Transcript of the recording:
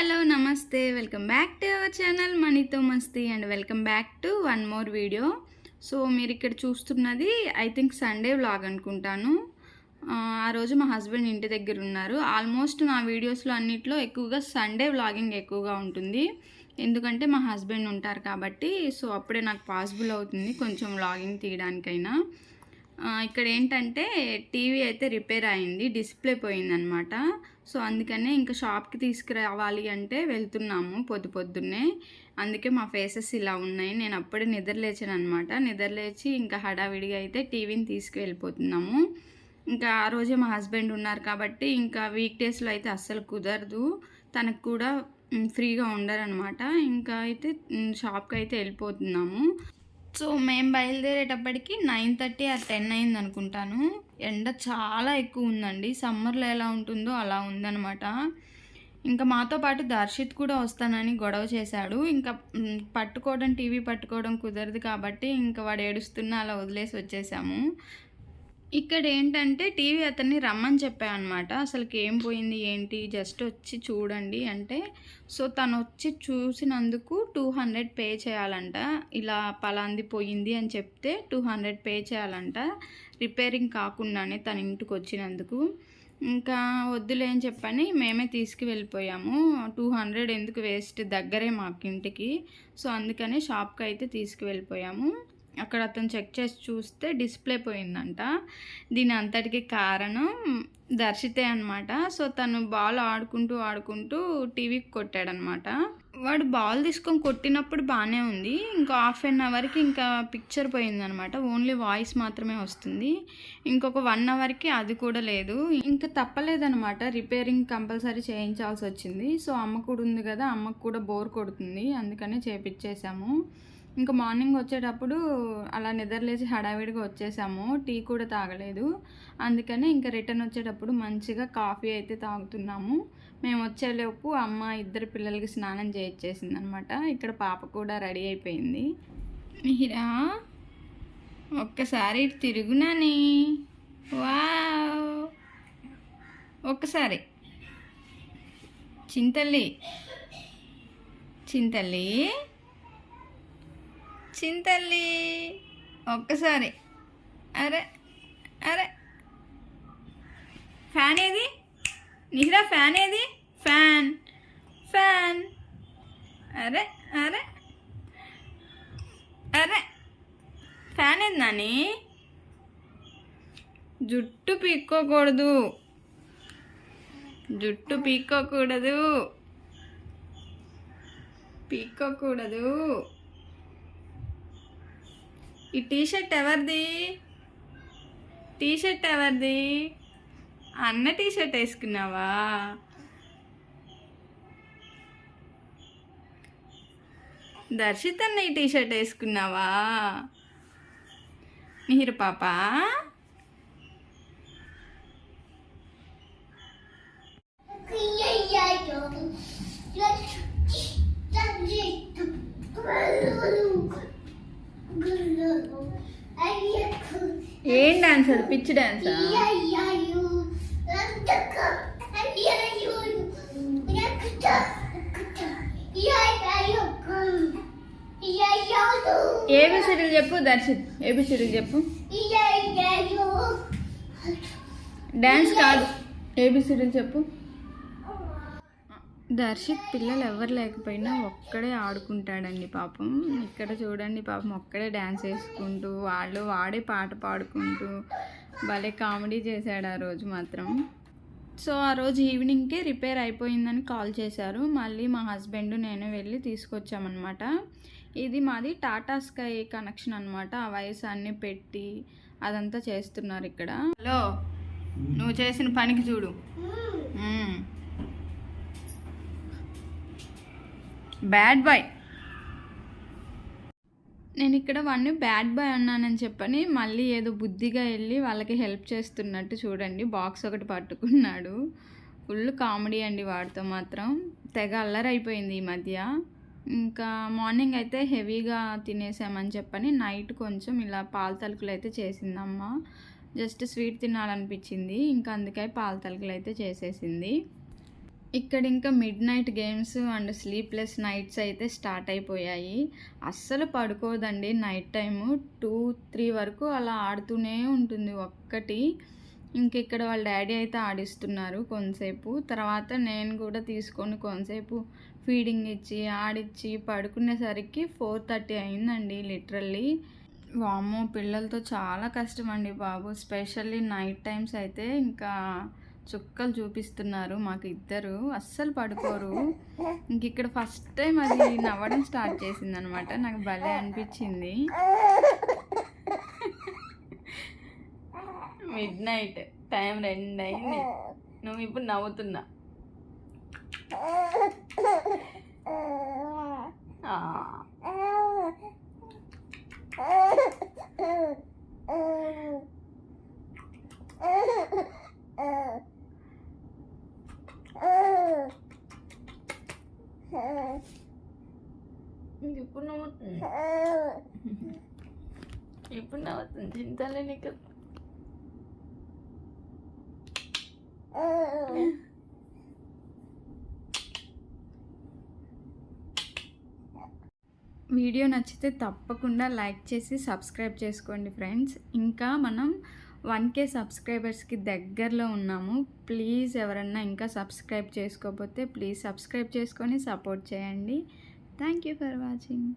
Hello namaste. Welcome back to our channel మనీతో మస్తీ and welcome back to one more video. So మీరు ఇక్కడ చూస్తున్నది I think Sunday vlog అనుకుంటాను. ఆ, రోజు మా హస్బెండ్ ఇంటి దగ్గర ఉన్నారు. ఆల్మోస్ట్ నా వీడియోస్లో అన్నిట్లో ఎక్కువగా సండే వ్లాగింగ్ ఎక్కువగా ఉంటుంది. ఎందుకంటే మా హస్బెండ్ ఉంటారు కాబట్టి సో అప్పుడే నాకు పాసిబుల్ అవుతుంది కొంచెం వ్లాగింగ్ తీయడానికైనా. ఇక్కడ ఏంటంటే టీవీ అయితే రిపేర్ అయింది డిస్ప్లే పోయిందనమాట. సో అందుకనే ఇంకా షాప్కి తీసుకురావాలి అంటే వెళ్తున్నాము పొద్దు పొద్దున్నే. అందుకే మా ఫేసెస్ ఇలా ఉన్నాయి. నేను అప్పుడే నిద్రలేచాను అనమాట నిద్రలేచి ఇంకా హడావిడిగా అయితే టీవీని తీసుకువెళ్ళిపోతున్నాము. ఇంకా ఆ రోజే మా హస్బెండ్ ఉన్నారు కాబట్టి ఇంకా వీక్ డేస్లో అయితే అస్సలు కుదరదు. తనకు కూడా ఫ్రీగా ఉండరనమాట ఇంకా అయితే షాప్కి అయితే వెళ్ళిపోతున్నాము. సో మేము బయలుదేరేటప్పటికి నైన్ థర్టీ ఆ టెన్ అయింది అనుకుంటాను ఎండ చాలా ఎక్కువ ఉందండి సమ్మర్లో ఎలా ఉంటుందో అలా ఉందన్నమాట. ఇంకా మాతో పాటు దర్శిత్ కూడా వస్తానని గొడవ చేశాడు. ఇంకా పట్టుకోవడం టీవీ పట్టుకోవడం కుదరదు కాబట్టి ఇంకా వాడు ఏడుస్తున్నా అలా వదిలేసి వచ్చేసాము. ఇక్కడ ఏంటంటే టీవీ అతన్ని రమ్మని చెప్పానమాట అసలుకి ఏం పోయింది ఏంటి? జస్ట్ వచ్చి చూడండి అంటే సో తను వచ్చి చూసినందుకు టూ హండ్రెడ్ పే చేయాలంట. ఇలా పలాంది పోయింది అని చెప్తే టూ హండ్రెడ్ పే చేయాలంట. రిపేరింగ్ కాకుండానే తన ఇంటికి వచ్చినందుకు ఇంకా వద్దులే అని చెప్పని మేమే తీసుకువెళ్ళిపోయాము. టూ హండ్రెడ్ ఎందుకు వేస్ట్? దగ్గరే మాకు ఇంటికి సో అందుకనే షాప్కి అయితే తీసుకువెళ్ళిపోయాము. అక్కడ అతను చెక్ చేసి చూస్తే డిస్ప్లే పోయిందంట. దీని అంతటికి కారణం దర్శితే అనమాట సో తను బాల్ ఆడుకుంటూ ఆడుకుంటూ టీవీకి కొట్టాడనమాట వాడు బాల్ తీసుకొని కొట్టినప్పుడు బాగానే ఉంది. ఇంకా హాఫ్ అన్ అవర్కి ఇంకా పిక్చర్ పోయిందనమాట ఓన్లీ వాయిస్ మాత్రమే వస్తుంది. ఇంకొక వన్ అవర్కి అది కూడా లేదు. ఇంకా తప్పలేదనమాట రిపేరింగ్ కంపల్సరీ చేయించాల్సి వచ్చింది. సో అమ్మ కూడా ఉంది కదా అమ్మకు కూడా బోర్ కొడుతుంది. అందుకనే చేపించేసాము ఇంకా మార్నింగ్ వచ్చేటప్పుడు అలా నిద్రలేసి హడావిడిగా వచ్చేసాము. టీ కూడా తాగలేదు. అందుకనే ఇంకా రిటర్న్ వచ్చేటప్పుడు మంచిగా కాఫీ అయితే తాగుతున్నాము. మేము వచ్చేలోపు అమ్మ ఇద్దరు పిల్లలకి స్నానం చేయించేసింది అనమాట ఇక్కడ పాప కూడా రెడీ అయిపోయింది. మీరా? ఒక్కసారి తిరుగునని తిరుగునాని వావ్. ఒక్కసారి. చింతల్లి. చింతల్లి? చింతల్లి ఒక్కసారి. అరే అరే. ఫ్యాన్ ఏది? నిహిరా ఫ్యాన్ ఏది? ఫ్యాన్. ఫ్యాన్. అరే అరే. అరే. ఫ్యాన్ ఏది నాని? జుట్టు పీక్కోకూడదు. జుట్టు పీక్కోకూడదు. పీక్కోకూడదు. ఈ టీషర్ట్ ఎవరిది? టీషర్ట్ ఎవరిది? అన్న టీషర్ట్ వేసుకున్నావా? దర్శిత్ అన్న ఈ టీషర్ట్ వేసుకున్నావా? మీరు పాప? డాన్స్ అది పిచ్చి డాన్సా ఏబిసిడీలు చెప్పు దర్శిత్ ఏబిసిడీలు చెప్పు డాన్స్ కాదు ఏబిసిడీలు చెప్పు దర్శిత్ పిల్లలు ఎవరు లేకపోయినా ఒక్కడే ఆడుకుంటాడండి పాపం. ఇక్కడ చూడండి పాపం ఒక్కడే డ్యాన్స్ వేసుకుంటూ వాళ్ళు వాడే పాట పాడుకుంటూ భలే కామెడీ చేశాడు ఆ రోజు మాత్రం. సో ఆ రోజు ఈవినింగ్కే రిపేర్ అయిపోయిందని కాల్ చేశారు. మళ్ళీ మా హస్బెండ్ నేను వెళ్ళి తీసుకొచ్చామన్నమాట. ఇది మాది టాటా స్కై కనెక్షన్ అనమాట ఆ వయసు అన్నీ పెట్టి అదంతా చేస్తున్నారు ఇక్కడ. హలో నువ్వు చేసిన పనికి చూడు. బ్యాడ్ బాయ్ నేను ఇక్కడ వాడిని బ్యాడ్ బాయ్ అన్నానని చెప్పని మళ్ళీ ఏదో బుద్ధిగా వెళ్ళి వాళ్ళకి హెల్ప్ చేస్తున్నట్టు చూడండి. బాక్స్ ఒకటి పట్టుకున్నాడు. ఫుల్ కామెడీ అండి వాడితో మాత్రం. తెగ అల్లరైపోయింది ఈ మధ్య. ఇంకా మార్నింగ్ అయితే హెవీగా తినేసామని చెప్పని నైట్ కొంచెం ఇలా పాల తలుకులు అయితే చేసిందమ్మ. Just sweet తినాలనిపించింది. ఇంకా అందుకే పాల తలుకులు అయితే చేసేసింది. ఇక్కడ ఇంకా midnight games and sleepless nights అయితే స్టార్ట్ అయిపోయాయి. అస్సలు పడుకోదండి. నైట్ టైము టూ త్రీ వరకు అలా ఆడుతూనే ఉంటుంది ఒక్కటి. ఇంక ఇక్కడ వాళ్ళ డాడీ అయితే ఆడిస్తున్నారు కొంతసేపు. తర్వాత నేను కూడా తీసుకొని కొంతసేపు ఫీడింగ్ ఇచ్చి ఆడిచ్చి పడుకునేసరికి ఫోర్ థర్టీ అయిందండి లిటరల్లీ వామ్మో పిల్లలతో చాలా కష్టం అండి బాబు. స్పెషల్లీ నైట్ టైమ్స్ అయితే ఇంకా చుక్కలు చూపిస్తున్నారు. మాకు ఇద్దరు. అస్సలు పడుకోరు. ఇంక ఇక్కడ ఫస్ట్ టైం అది నవ్వడం స్టార్ట్ చేసింది అనమాట నాకు భలే అనిపించింది. మిడ్ నైట్ టైం రెండు అయింది నువ్వు ఇప్పుడు నవ్వుతున్నా. ఇప్పుడు నవ్వుతుంది? ఇప్పుడు నవ్వుతుంది? చింతలే నీకు వీడియో నచ్చితే తప్పకుండా లైక్ చేసి సబ్స్క్రైబ్ చేసుకోండి ఫ్రెండ్స్. ఇంకా మనం వన్ కే సబ్స్క్రైబర్స్కి దగ్గరలో ఉన్నాము. ప్లీజ్ ఎవరన్నా ఇంకా సబ్స్క్రైబ్ చేసుకోకపోతే ప్లీజ్ సబ్స్క్రైబ్ చేసుకొని సపోర్ట్ చేయండి. Thank you for watching.